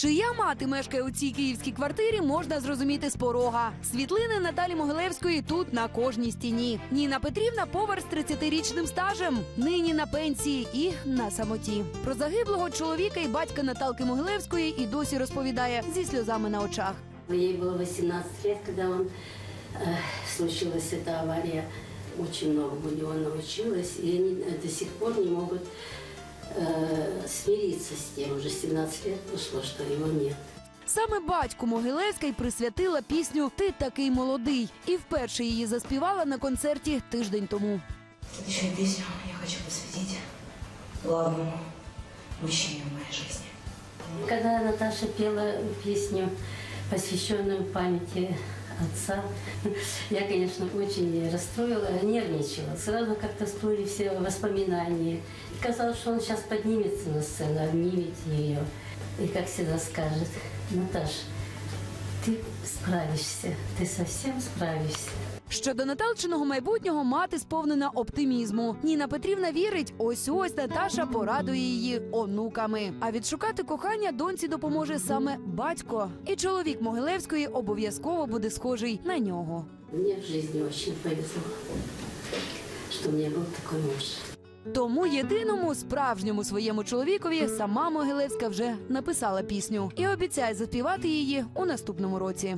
Чия мати мешкає у цій київській квартирі, можна зрозуміти з порога. Світлини Наталі Могилевської тут на кожній стіні. Ніна Петрівна повар з 30-річним стажем, нині на пенсії і на самоті. Про загиблого чоловіка і батька Наталки Могилевської і досі розповідає зі сльозами на очах. Ей было 18 лет, когда он, э, случилась эта авария. Очень многому у него научилась, и они э, до сих пор не могут э, смириться с тем. Уже 17 лет прошло, что его нет. Саме батьку Могилевська й присвятила пісню Ти такий молодий і вперше її заспівала на концерті тиждень тому. Следующую песню я хочу посвятить главному мужчине в моей жизни. Когда Наташа пела песню, посвященную памяти отца, я, конечно, очень расстроила, нервничала. Сразу как-то всплыли все воспоминания. И казалось, что он сейчас поднимется на сцену, обнимет ее и, как всегда, скажет, Наташ, ты справишься, ты совсем справишься. Щодо Наталчиного майбутнього мати сповнена оптимізму. Ніна Петрівна вірить, ось ось Наташа порадує її онуками. А відшукати кохання доньці допоможе саме батько. І чоловік Могилевської обов'язково буде схожий на нього. Мне в жизни очень повезло, что у меня был такой муж. Тому єдиному справжньому своєму чоловікові сама Могилевська вже написала пісню і обіцяє заспівати її у наступному році.